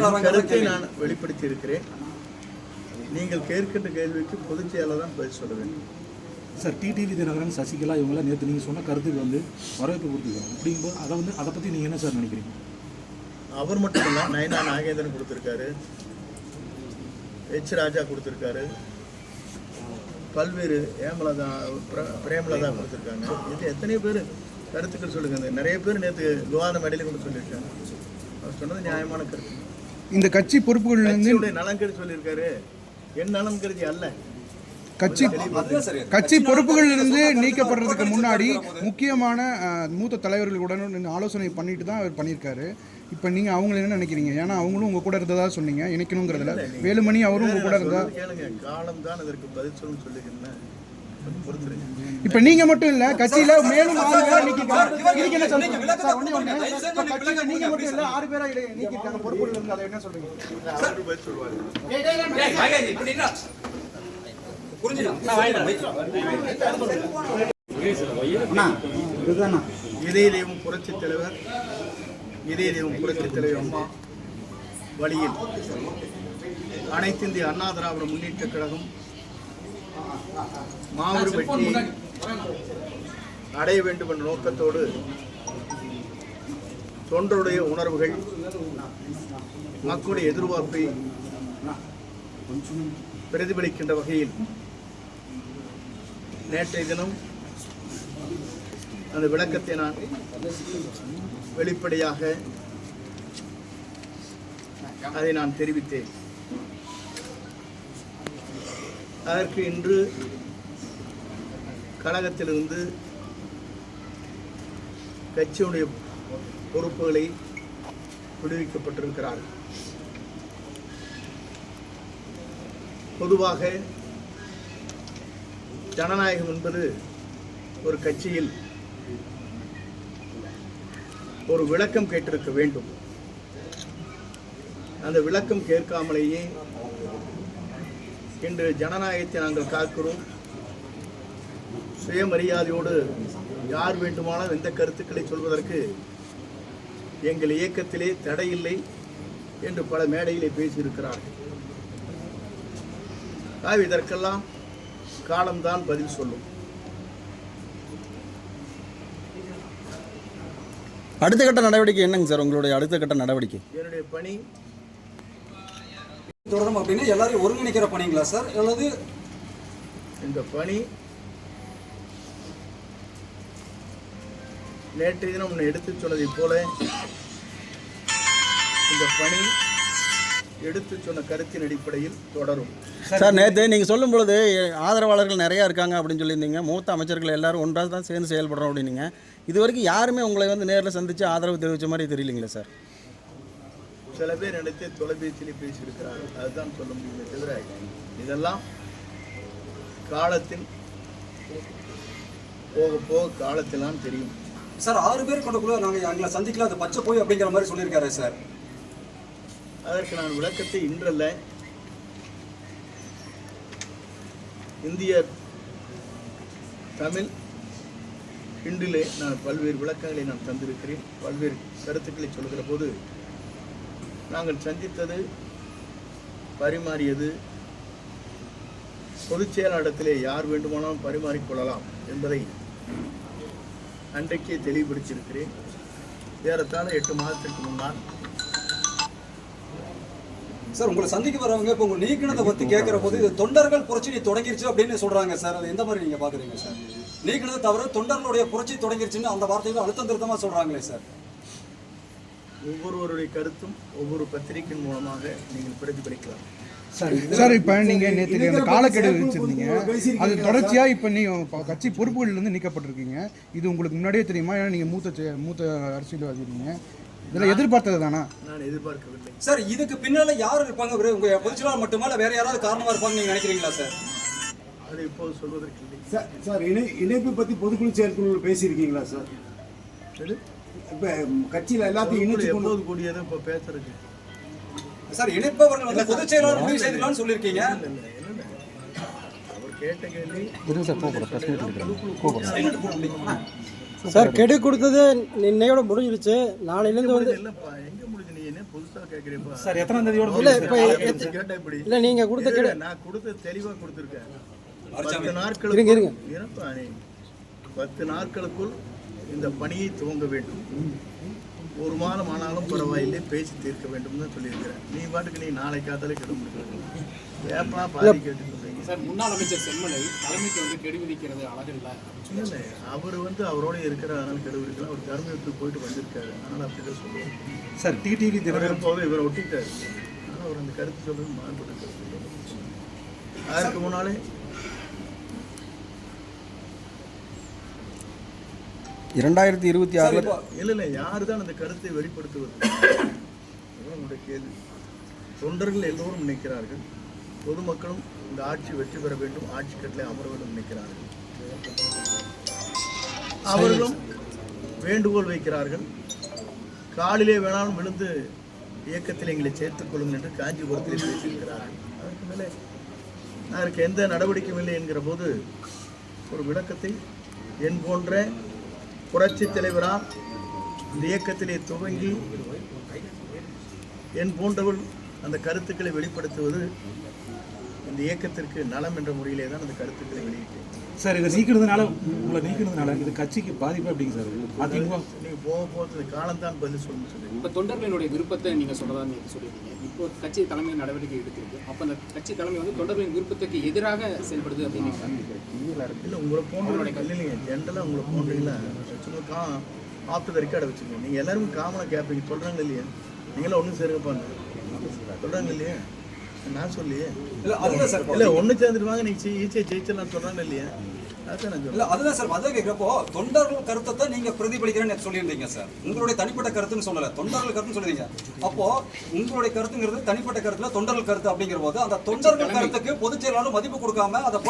கருத்தை நான் வெளிப்படுத்தி இருக்கிறேன் நீங்கள் கேட்கின்ற கேள்விக்கு பொதுச் செயலாளர் தான் பதில் சொல்ல வேண்டும். சார் டிடிவி தினகரன் சசிகலா இவங்களாம் நேற்று நீங்கள் சொன்ன கருத்துக்கு வந்து வரவேற்பு கொடுத்துருக்காங்க. அப்படிங்கும்போது அதை வந்து அதை பற்றி நீங்கள் என்ன சார் நினைக்கிறீங்க? அவர் மட்டும் இல்லை நயனா நாகேந்திரன் கொடுத்துருக்காரு. எச் ராஜா கொடுத்துருக்காரு. பல்வேறு ஏமலதா பிர- பிரேமலதா கொடுத்துருக்காங்க. இது எத்தனை பேர் கருத்துக்கள் சொல்லுங்க நிறைய பேர் நேற்று விவாத மேடையில கூட சொல்லியிருக்காங்க. அவர் சொன்னது நியாயமான கருத்து. இந்த கட்சி பொறுப்புகள் வந்து நலன் கருதி சொல்லியிருக்காரு. என் கருதி அல்ல. கட்சி கட்சி பொறுப்புகளில் இருந்து நீக்கப்படுறதுக்கு முன்னாடி முக்கியமான மூத்த தலைவர்களுடன் ஆலோசனை பண்ணிட்டு தான் அவர் பண்ணியிருக்காரு. இப்போ நீங்கள் அவங்கள என்ன நினைக்கிறீங்க? ஏன்னா அவங்களும் உங்கள் கூட இருந்ததா சொன்னீங்க இணைக்கணுங்கிறதுல. வேலுமணி அவரும் உங்கள் கூட இருந்தா சொல்றது கேளுங்க. காலம் தான் அதற்கு பதில் சொல்லும் சொல்லுகிறேன் இப்போ நீங்கள் மட்டும் இல்லை கட்சியில் மேலும் நீங்கள் மட்டும் இல்லை ஆறு பேரை நீக்கிருக்காங்க பொறுப்புகள் இருந்து அதை என்ன சொல்றீங்க? இதய தெய்வம் புரட்சித் தலைவர் இதய தெய்வம் புரட்சித் தலைவர் அம்மா வழியில் அனைத்து இந்திய அண்ணா திராவிட முன்னேற்ற கழகம் மாபெரும் வெற்றி அடைய வேண்டும் என்ற நோக்கத்தோடு தொண்டருடைய உணர்வுகள் மக்களுடைய எதிர்பார்ப்பை பிரதிபலிக்கின்ற வகையில் நேற்றைய தினம் அந்த விளக்கத்தை நான் வெளிப்படையாக அதை நான் தெரிவித்தேன். அதற்கு இன்று கழகத்திலிருந்து கட்சியுடைய பொறுப்புகளை விடுவிக்கப்பட்டிருக்கிறார்கள். பொதுவாக ஜனநாயகம் என்பது ஒரு கட்சியில் ஒரு விளக்கம் கேட்டிருக்க வேண்டும். அந்த விளக்கம் கேட்காமலேயே இன்று ஜனநாயகத்தை நாங்கள் காக்கிறோம். சுயமரியாதையோடு யார் வேண்டுமானாலும் எந்த கருத்துக்களை சொல்வதற்கு எங்கள் இயக்கத்திலே தடையில்லை என்று பல மேடையிலே பேசியிருக்கிறார்கள். ஆக இதற்கெல்லாம் காலம்தான் பதில் சொல்லும். அடுத்த கட்ட நடவடிக்கை என்னங்க சார்? உங்களுடைய அடுத்த கட்ட நடவடிக்கை? என்னுடைய பணி தொடரும் அப்படின்னு எல்லாரையும் ஒருங்கிணைக்கிற பணிங்களா சார்? அல்லது இந்த பணி நேற்றைய தினம் உன்னை எடுத்துச் சொன்னதைப் போல இந்த பணி எடுத்துச் சொன்ன கருத்தின் அடிப்படையில் தொடரும். சார் நேற்று நீங்கள் சொல்லும் பொழுது ஆதரவாளர்கள் நிறையா இருக்காங்க அப்படின்னு சொல்லியிருந்தீங்க. மூத்த அமைச்சர்கள் எல்லாரும் ஒன்றாக தான் சேர்ந்து செயல்படுறோம் அப்படின்னீங்க. இது வரைக்கும் யாருமே உங்களை வந்து நேரில் சந்தித்து ஆதரவு தெரிவித்த மாதிரி தெரியலங்களே சார்? சில பேர் எடுத்து தொலைபேசியிலே பேசியிருக்கிறார்கள். அதுதான் சொல்ல முடியுமே தவிர இதெல்லாம் காலத்தின் போக போக காலத்திலாம் தெரியும். சார் ஆறு பேர் கொண்ட குழு நாங்கள் எங்களை சந்திக்கல அது பச்சை போய் அப்படிங்கிற மாதிரி சொல்லியிருக்காரு சார். அதற்கு நான் விளக்கத்தை இன்றல்ல. இந்திய தமிழ் இன்றிலே நான் பல்வேறு விளக்கங்களை நான் தந்திருக்கிறேன். பல்வேறு கருத்துக்களை சொல்கிற போது நாங்கள் சந்தித்தது பரிமாறியது. பொதுச் செயலாளரிடத்திலே யார் வேண்டுமானாலும் பரிமாறிக்கொள்ளலாம் என்பதை அன்றைக்கே தெளிவுபடுத்தியிருக்கிறேன். ஏறத்தாழ எட்டு மாதத்திற்கு முன்னால். சார் உங்களை சந்திக்க வரவங்க இப்போ உங்க நீக்கினதை பத்தி கேட்கிற போது இது தொண்டர்கள் புரட்சி தொடங்கிருச்சு அப்படின்னு சொல்றாங்க சார். அது எந்த மாதிரி நீங்க பாக்குறீங்க சார்? நீக்கினதை தவிர தொண்டர்களுடைய புரட்சி தொடங்கிருச்சுன்னு அந்த வார்த்தைகளை அழுத்தம் திருத்தமா சொல்றாங்களே சார். ஒவ்வொருவருடைய கருத்தும் ஒவ்வொரு பத்திரிகையின் மூலமாக நீங்கள் பிரதிபலிக்கலாம். சார் இப்போ நீங்கள் நேற்று அந்த காலக்கெடு வச்சிருந்தீங்க. அது தொடர்ச்சியாக இப்போ நீ ப- கட்சி பொறுப்புகளில் இருந்து நீக்கப்பட்டிருக்கீங்க. இது உங்களுக்கு முன்னாடியே தெரியுமா? ஏன்னா நீங்கள் மூத்த மூத்த அரசியல்வாதி இருக்கீங்க இதெல்லாம் எதிர்பார்த்தது தானா? நான் எதிர்பார்க்கவில்லை. சார் இதுக்கு பின்னால யார் இருப்பாங்க? உங்க பொதுச்செயலாளர் மட்டுமா இல்ல வேற யாராவது காரணமா இருப்பாங்க நீங்க நினைக்கிறீங்களா சார்? அதை இப்போது சொல்வதற்கு இல்லை. சார் சார் இணை இணைப்பு பற்றி பொதுக்குழு செயற்குழு பேசியிருக்கீங்களா சார்? சரி? இப்போ கட்சியில் எல்லாத்தையும் இணைச்சு கொண்டு எப்போது கூடியதும் இப்போ பேசுறது. சார் இணைப்பவர்கள் வந்து பொதுச் செயலாளர் முடிவு செய்துக்கலாம்னு சொல்லியிருக்கீங்க. சார் கெடு கொடுத்தது இன்னையோட முடிஞ்சிருச்சு. நாளையிலேருந்து வந்து இல்லைப்பா எங்கே முடிஞ்சு நீ என்ன புதுசாக கேட்குறீப்பா? சார் எத்தனாம் தேதியோட இல்ல, இப்ப இல்ல நீங்க கொடுத்த கிட நான் கொடுத்த தெளிவா கொடுத்துருக்கேன். பத்து நாட்களுக்கு இருங்க, இருங்க. இருப்பா நீ. பத்து நாட்களுக்குள் இந்த பணியை துவங்க வேண்டும். ஒரு மாதம் ஆனாலும் பரவாயில்லை பேசி தீர்க்க வேண்டும் தான் சொல்லியிருக்கிறேன் நீ பாட்டுக்கு நீ நாளை காத்தாலே கிட ஏப்பா பாதி கேட்டு சொல்றீங்க சார் முன்னாள் அமைச்சர் செம்மலை தலைமைக்கு வந்து கெடு விதிக்கிறது அழகில்லை இல்லை. அவர் வந்து அவரோட இருக்கிற அதனால கெடு அவர் கருமையத்துக்கு போயிட்டு வந்திருக்காரு. அதனால அப்படிதான் சொல்லுவார் சார் டிடிவி தினகரன். போது இவரை ஒட்டிட்டாரு. ஆனால் அவர் அந்த கருத்து சொல்றது மாறுபட்ட கருத்து அதற்கு முன்னாலே? இரண்டாயிரத்தி இருபத்தி ஆறில் இப்போ இல்லை யார் தான் அந்த கருத்தை வெளிப்படுத்துவது? உங்களுடைய கேள்வி. தொண்டர்கள் எல்லோரும் நினைக்கிறார்கள் பொதுமக்களும் இந்த ஆட்சி வெற்றி பெற வேண்டும் ஆட்சி கட்டளை அமர வேண்டும் நினைக்கிறார்கள். அவர்களும் வேண்டுகோள் வைக்கிறார்கள் காலிலே வேணாலும் விழுந்து இயக்கத்தில் எங்களை சேர்த்துக் கொள்ளுங்கள் என்று காஞ்சிபுரத்தில் பேசியிருக்கிறார்கள். அதற்கு மேலே அதற்கு எந்த நடவடிக்கையும் இல்லை என்கிற போது ஒரு விளக்கத்தை என் போன்ற புரட்சி தலைவரால் இந்த இயக்கத்திலே துவங்கி என் போன்றவள் அந்த கருத்துக்களை வெளிப்படுத்துவது இந்த இயக்கத்திற்கு நலம் என்ற முறையிலே தான் அந்த கருத்துக்களை வெளியிட்டேன். சார் இதை நீக்கினதுனால உங்களை நீக்கினதுனால இது கட்சிக்கு பாதிப்பு எப்படிங்க சார்? அதிமுக நீங்க போக போகிறது காலம்தான் பதில் சொல்லணும்னு சொல்லி இப்போ தொண்டர்களினுடைய விருப்பத்தை நீங்கள் சொல்றதா நீங்கள் சொல்லியிருக்கீங்க. இப்போ கட்சி தலைமை நடவடிக்கை எடுத்திருக்கு. அப்போ அந்த கட்சி தலைமை வந்து தொண்டர்களின் விருப்பத்துக்கு எதிராக செயல்படுது அப்படின்னு இல்லை உங்களை போன்றவங்க இல்லைங்க ஜென்ரலாக உங்களை போன்றீங்களா சும்மா கா ஆப்டர் ரெக்கார்டை வச்சுக்கோங்க நீங்கள் எல்லாரும் காமனாக கேட்பீங்க சொல்கிறாங்க இல்லையா? நீங்களும் ஒன்றும் சேருங்கப்பாங்க சொல்கிறாங்க இல்லையா? நான் சொல்லியே இல்ல ஒன்று சேர்ந்துருவாங்க நீங்கள் ஈஸியாக ஜெயிச்சிடலாம் சொல்கிறாங்க இல்லையா? இல்ல அதுதான் சார். அதை கேட்கிறப்போ தொண்டர்கள் கருத்தை நீங்க பிரதிபலிக்கிறேன்னு சொல்லியிருந்தீங்க சார். உங்களுடைய தனிப்பட்ட கருத்துன்னு சொல்லல. தொண்டர்கள் கருத்துன்னு சொல்லிருந்தீங்க அப்போ உங்களுடைய கருத்துங்கிறது தனிப்பட்ட கருத்துல தொண்டர்கள் கருத்து அப்படிங்கிற போது அந்த தொண்டர்கள் கருத்துக்கு பொதுச் செயலாளர் மதிப்பு கொடுக்காம அதை